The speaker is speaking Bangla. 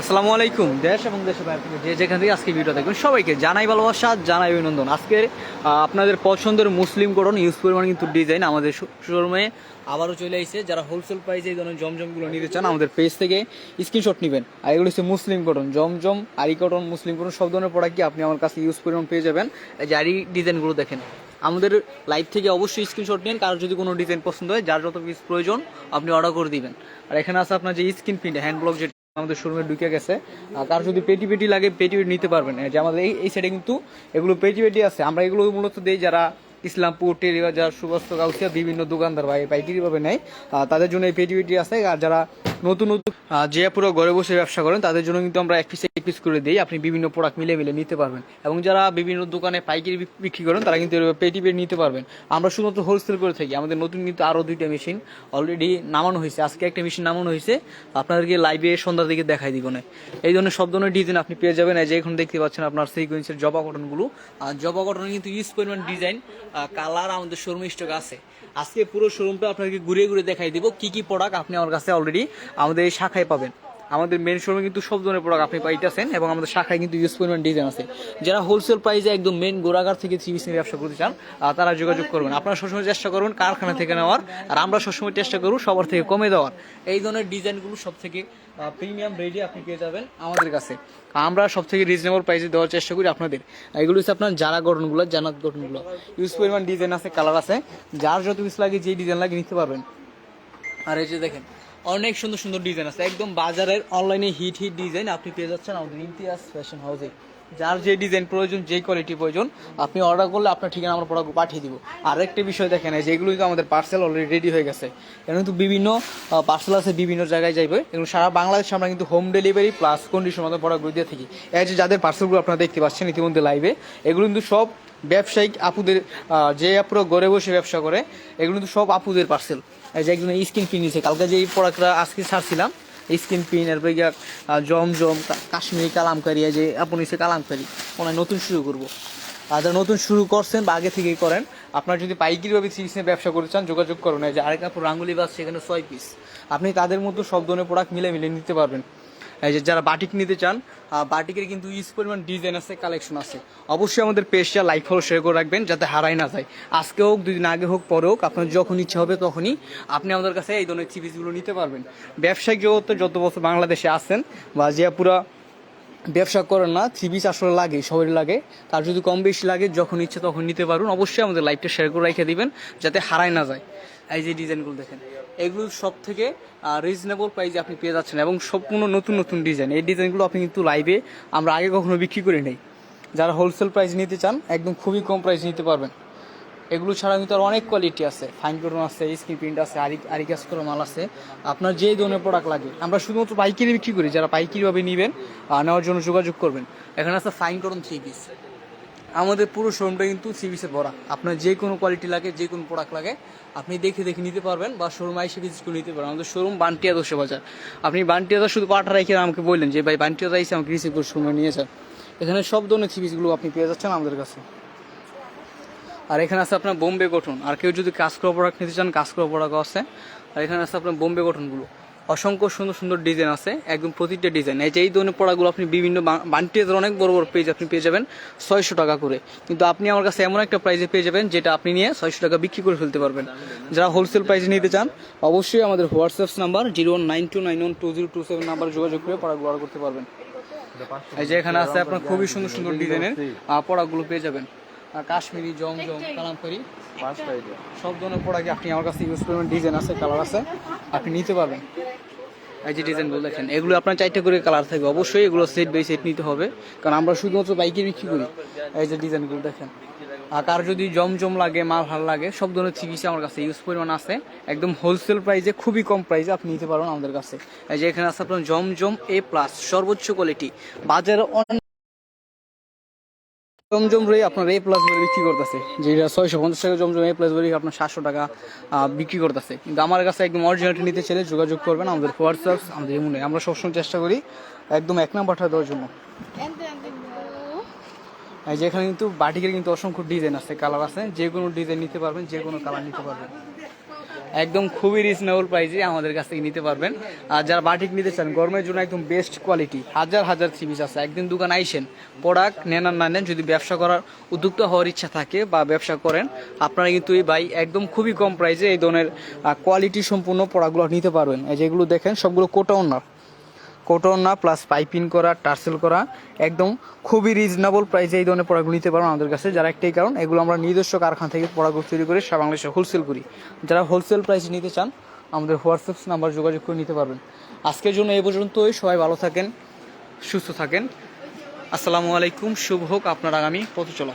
আসসালামু আলাইকুম, দেশ এবং দেশের বাইরে যে যেখান থেকে আজকে ভিডিও দেখবেন সবাইকে জানাই ভালোবাসা, জানাই অভিনন্দন। আজকে আপনাদের পছন্দের মুসলিম করণ ইউজ পরিমাণ কিন্তু ডিজাইন আমাদের শোরুমে আবারও চলে এসেছে। যারা হোলসেল প্রাইসে এই ধরনের জমজমগুলো নিতে চান, আমাদের পেজ থেকে স্ক্রিনশট নেবেন। আর এগুলো হচ্ছে মুসলিম কটন জমজম আরি কটন মুসলিম কটন সব ধরনের প্রোডাক্ট কি আপনি আমার কাছে ইউজ পরিমাণ পেয়ে যাবেন। যে আরি ডিজাইনগুলো দেখেন। আমাদের লাইভ থেকে অবশ্যই স্ক্রিনশট নিন, কারোর যদি কোনো ডিজাইন পছন্দ হয়, যার যত পিস প্রয়োজন, আপনি অর্ডার করে দিবেন। আর এখানে আছে আপনার যে স্ক্রিন প্রিন্ট হ্যান্ড ব্লক যেটা আমাদের শোরুমে ঢুকে গেছে। আর কার যদি পেটি পেটি লাগে, পেটি পেটি নিতে পারবেন। যে আমাদের এই এই সাইডে কিন্তু এগুলো পেটি পেটি আছে। আমরা এগুলো মূলত দিই যারা ইসলামপুর, টেরিবাজার সুবস্ত কাউসিয়া বিভিন্ন দোকানদার বা এই ভাবে নেয়। তাদের জন্য এই পেটি পেটি আছে। আর যারা নতুন নতুন যে পুরো ঘরে বসে ব্যবসা করেন, তাদের জন্য কিন্তু আমরা এক পিস এক পিস করে দিই। আপনি বিভিন্ন প্রোডাক্ট মিলে মিলে নিতে পারবেন। এবং যারা বিভিন্ন দোকানে পাইকারি বিক- বিক্রি করেন, তারা কিন্তু পেটি পেটি নিতে পারবেন। আমরা শুধুমাত্র হোলসেল করে থাকি। আমাদের নতুন কিন্তু আরও দুইটা মেশিন অলরেডি নামানো হয়েছে। আজকে একটা মেশিন নামানো হয়েছে। আপনাদেরকে লাইভে সন্ধ্যার দিকে দেখাই দিব না। এই ধরনের সব ধরনের ডিজাইন আপনি পেয়ে যাবেন। এই যে এখন দেখতে পাচ্ছেন আপনার সিকুয়েন্সের জবা কটনগুলো আর জবা কটন কিন্তু ইউজ পরিমাণ ডিজাইন কালার আমাদের শোরুম স্টক আছে। আজকে পুরো শোরুমটা আপনাকে ঘুরে ঘুরে দেখাই দিব। কি কি প্রোডাক্ট আপনি আমার কাছে অলরেডি আমাদের এই শাখায় পাবেন। আমাদের মেন শোরুমে কিন্তু সব ধরনের প্রোডাক্ট আপনি পাইতেছেন এবং আমাদের শাখায় কিন্তু ইউজ পরিমাণ ডিজাইন আছে। যারা হোলসেল প্রাইসে একদম মেন গোড়াগার থেকে থ্রি পিস ব্যবসা করতে চান তারা যোগাযোগ করবেন। আপনারা সবসময় চেষ্টা করবেন কারখানা থেকে নেওয়ার, আর আমরা সবসময় চেষ্টা করব সবার থেকে কমে দেওয়ার। এই ধরনের ডিজাইনগুলো সব থেকে প্রিমিয়াম রেডি আপনি পেয়ে যাবেন আমাদের কাছে। আমরা সব থেকে রিজনেবল প্রাইসে দেওয়ার চেষ্টা করি আপনাদের। এগুলো হচ্ছে আপনার যারা গঠনগুলো, জানাত গঠনগুলো। ইউজ পরিমাণ ডিজাইন আছে কালার আছে। যার যত পিস লাগে যে ডিজাইন লাগে, নিতে পারবেন। আর এই যে দেখেন অনেক সুন্দর সুন্দর ডিজাইন আছে। একদম বাজারের অনলাইনে হিট হিট ডিজাইন আপনি পেয়ে যাচ্ছেন আমাদের ইমতিয়াজ ফ্যাশন হাউসে যার যে ডিজাইন প্রয়োজন যেই কোয়ালিটি প্রয়োজন, আপনি অর্ডার করলে আপনার ঠিকানা আমরা প্রোডাক্ট পাঠিয়ে দিব। আর একটা বিষয় দেখেন যেগুলো কিন্তু আমাদের পার্সেল অলরেডি রেডি হয়ে গেছে। এখানে কিন্তু বিভিন্ন পার্সেল আছে, বিভিন্ন জায়গায় যাইবে। এবং সারা বাংলাদেশে আমরা কিন্তু হোম ডেলিভারি প্লাস কন্ডিশন মতো প্রোডাক্টগুলো দিয়ে থাকি। এই যে যাদের পার্সেলগুলো আপনারা দেখতে পাচ্ছেন ইতিমধ্যে লাইভে এগুলো কিন্তু সব ব্যবসায়িক আপুদের যে আপুরা ঘরে বসে ব্যবসা করে, এগুলো কিন্তু সব আপুদের পার্সেল যে একজন স্কিন পিন নিয়েছে কালকে যে এই প্রোডাক্টটা আজকে ছাড়ছিলাম স্কিন পিন এরপরে গিয়া জম জমজম কাশ্মীরি কালামকারি, এই যে আপনি সে কালামকারি ওনার নতুন শুরু করব। আর যারা নতুন শুরু করছেন বা আগে থেকেই করেন। আপনার যদি পাইকারিভাবে সিরিজে ব্যবসা করতে চান, যোগাযোগ করুন। এই যে আরেক আপনার রাঙ্গুলি বাস সেখানে ছয় পিস আপনি তাদের মধ্যে সব ধরনের প্রোডাক্ট মিলে মিলে নিতে পারবেন। এই যে যারা বাটিক নিতে চান বাটিকের কিন্তু ইউজ পরিমাণ ডিজাইন আছে কালেকশন আছে। অবশ্যই আমাদের পেজটা লাইক ফলো শেয়ার করে রাখবেন যাতে হারাই না যায়। আজকে হোক দুদিন আগে হোক, পরে হোক, আপনার যখন ইচ্ছা হবে তখনই আপনি আমাদের কাছে এই ধরনের চিপিসগুলো নিতে পারবেন। ব্যবসায়িক জগতে যত বছর বাংলাদেশে আছেন বা পুরা ব্যবসা করেন না থ্রি পিস আসলে লাগে, সবারই লাগে। তার যদি কম বেশি লাগে, যখন ইচ্ছে তখন নিতে পারুন। অবশ্যই আমাদের লাইভটা শেয়ার করে রেখে দিবেন, যাতে হারায় না যায়। এই যে ডিজাইনগুলো দেখেন, এগুলো সব থেকে রিজনেবল প্রাইসে আপনি পেয়ে যাচ্ছেন এবং সম্পূর্ণ নতুন নতুন ডিজাইন। এই ডিজাইনগুলো আপনি কিন্তু লাইভে আমরা আগে কখনো বিক্রি করে নেই। যারা হোলসেল প্রাইস নিতে চান, একদম খুবই কম প্রাইস নিতে পারবেন। এগুলো ছাড়া কিন্তু আর অনেক কোয়ালিটি আছে। ফাইন করুন আছে স্ক্রিন প্রিন্ট আছে, আরি আরি কাজ করা মাল আছে। আপনার যে ধরনের প্রোডাক্ট লাগে, আমরা শুধুমাত্র পাইকারি বিক্রি করি। যারা পাইকারিভাবে নেবেন নেওয়ার জন্য যোগাযোগ করবেন। এখানে আছে ফাইন করুন থ্রি পিস আমাদের পুরো শোরুমটা কিন্তু পিসের ভরা। আপনার যে কোনো কোয়ালিটি লাগে, যে কোনো প্রোডাক্ট লাগে, আপনি দেখে দেখে নিতে পারবেন বা শোরুম আইসে ভিজিট করে নিতে পারবেন। আমাদের শোরুম বান্টিয়া দোষে বাজার। আপনি বান্টিয়াদা শুধু পাঠা রেখে আমাকে বললেন যে, ভাই বান্টিয়াদা এসে আমাকে রিসিভ করে শোরুমে নিয়ে যান। এখানে সব ধরনের থ্রি পিসগুলো আপনি পেয়ে যাচ্ছেন আমাদের কাছে। আর এখানে আছে আপনার বোম্বে গঠন। আর কেউ যদি কাজ করা প্রোডাক্ট নিতে চান, কাজ করা প্রোডাক্ট আছে। আর এখানে আছে আপনার বোম্বে গঠনগুলো। অসংখ্য সুন্দর সুন্দর ডিজাইন আছে একদম প্রতিটা ডিজাইন। এই যে এই ধরনের প্রোডাক্টগুলো আপনি বিভিন্ন বান্টিদের অনেক বড় বড় পেজ আপনি পেয়ে যাবেন ছয়শো টাকা করে। কিন্তু আপনি আমার কাছে এমন একটা প্রাইজে পেয়ে যাবেন যেটা আপনি নিয়ে ছয়শো টাকা বিক্রি করে ফেলতে পারবেন। যারা হোলসেল প্রাইসে নিতে চান অবশ্যই আমাদের WhatsApp number zero one nine two nine one two zero two seven number যোগাযোগ করে পড়াগুলো অর্ডার করতে পারবেন। এই যে এখানে আছে আপনার খুবই সুন্দর সুন্দর ডিজাইনের প্রোডাক্টগুলো পেয়ে যাবেন। কাশ্মীরি জমজম কালামকারি সব ধরনের প্রোডাক্ট আপনি আমার কাছে ইউজ করবেন? ডিজাইন আছে কালার আছে আপনি নিতে পারবেন। এই যে ডিজাইনগুলো দেখেন, এগুলো আপনার চারটে করে কালার থাকবে। অবশ্যই এগুলো সেট বাই সেট নিতে হবে, কারণ আমরা শুধুমাত্র বাইকে বিক্রি করি। এই যে ডিজাইনগুলো দেখেন, আর কার যদি জমজম লাগে, মাল ভালো লাগে, সব ধরনের চিকিৎসা আমার কাছে ইউজ পরিমাণ আছে। একদম হোলসেল প্রাইসে খুবই কম প্রাইসে আপনি নিতে পারেন আমাদের কাছে। এই যে এখানে আছে আপনার জমজম এ প্লাস সর্বোচ্চ কোয়ালিটি বাজারে অনেক জমজম রে আপনার এ প্লাস বলে বিক্রি করতেছে। যেটা ছয়শো পঞ্চাশ টাকা জমজম এ প্লাস বলে আপনার সাতশো টাকা বিক্রি করতেছে। কিন্তু আমার কাছে একদম অরিজিনালটি নিতে চাইলে যোগাযোগ করবেন আমাদের হোয়াটসঅ্যাপ আমাদের এমন আমরা সবসময় চেষ্টা করি একদম এক নাম্বারটা দেওয়ার জন্য। যেখানে কিন্তু বাটিকের কিন্তু অসংখ্য ডিজাইন আছে কালার আছে। যে কোনো ডিজাইন নিতে পারবেন, যে কোনো কালার নিতে পারবেন। একদম খুবই রিজনেবল প্রাইসে আমাদের কাছ থেকে নিতে পারবেন। আর যারা বাটিক নিতে চান, গরমের জন্য একদম বেস্ট কোয়ালিটি হাজার হাজার পিস আছে। একদিন দোকান আইসেন প্রোডাক্ট নেন আর না নেন, যদি ব্যবসা করার উদ্যুক্ত হওয়ার ইচ্ছা থাকে বা ব্যবসা করেন, আপনারা কিন্তু এই ভাই একদম খুবই কম প্রাইসে এই ধরনের কোয়ালিটি সম্পূর্ণ প্রোডাক্টগুলো নিতে পারবেন। যেগুলো দেখেন, সবগুলো কোটা ওনার কোটন না প্লাস পাইপিং করা টার্সেল করা, একদম খুবই রিজনেবল প্রাইসে এই ধরনের প্রোডাক্টগুলো নিতে পারবেন আমাদের কাছে। যারা একটাই কারণ, এগুলো আমরা নিজস্ব কারখানা থেকে প্রোডাক্টগুলো তৈরি করে সারা বাংলাদেশে হোলসেল করি। যারা হোলসেল প্রাইসে নিতে চান, আমাদের হোয়াটসঅ্যাপ নাম্বার যোগাযোগ করে নিতে পারবেন। আজকের জন্য এই পর্যন্তই। সবাই ভালো থাকেন, সুস্থ থাকেন। আসসালামু আলাইকুম, শুভ হোক আপনার আগামী পথ চলা